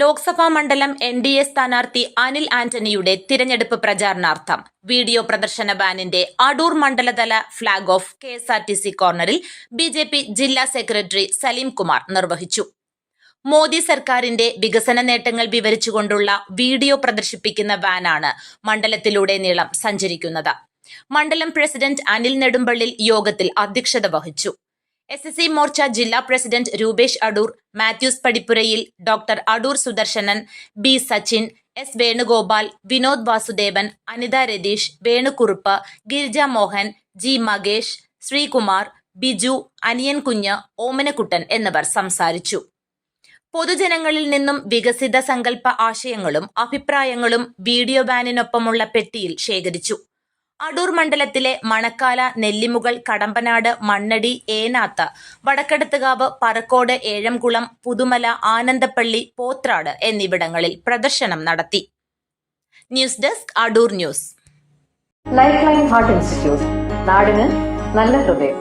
ലോക്സഭാ മണ്ഡലം N D A സ്ഥാനാർത്ഥി അനിൽ ആന്റണിയുടെ തിരഞ്ഞെടുപ്പ് പ്രചാരണാർത്ഥം. വീഡിയോ പ്രദർശന ബാനിന്റെ Adoor മണ്ഡലതല flag off K S R T C കോർണറിൽ ബി ജെ പി ജില്ലാ സെക്രട്ടറി സലീം കുമാർ നിർവഹിച്ചു. മോദി സർക്കാരിന്റെ വികസന നേട്ടങ്ങൾ വിവരിച്ചുകൊണ്ടുള്ള വീഡിയോ പ്രദർശിപ്പിക്കുന്ന വാനാണ് മണ്ഡലത്തിലൂടെ നീളം സഞ്ചരിക്കുന്നത്. മണ്ഡലം പ്രസിഡന്റ് അനിൽ നെടുമ്പള്ളിൽ യോഗത്തിൽ അധ്യക്ഷത വഹിച്ചു. എസ് എസ് സി മോർച്ച ജില്ലാ president Rupesh Adoor Mathews പടിപ്പുരയിൽ doctor Adoor Sudarsanan B Sachin S Venugopal Vinod Vasudevan Anitha Ratheesh Venukurup Girija Mohan G Makesh Sreekumar Biju Aniyan Kunju Omanakuttan എന്നിവർ സംസാരിച്ചു. പൊതുജനങ്ങളിൽ നിന്നും വികസിത സങ്കല്പ ആശയങ്ങളും അഭിപ്രായങ്ങളും വീഡിയോ ബാനിനൊപ്പമുള്ള പെട്ടിയിൽ ശേഖരിച്ചു. അടൂർ മണ്ഡലത്തിലെ മണക്കാല നെല്ലിമുകൾ കടമ്പനാട് മണ്ണടി ഏനാത്ത വടക്കെടുത്തുകാവ് പറക്കോട് ഏഴംകുളം പുതുമല ആനന്ദപ്പള്ളി പോത്രാട് എന്നിവിടങ്ങളിൽ പ്രദർശനം നടത്തി. News desk Adoor news. Life line heart institute നാടിന് നല്ല ഹൃദയം.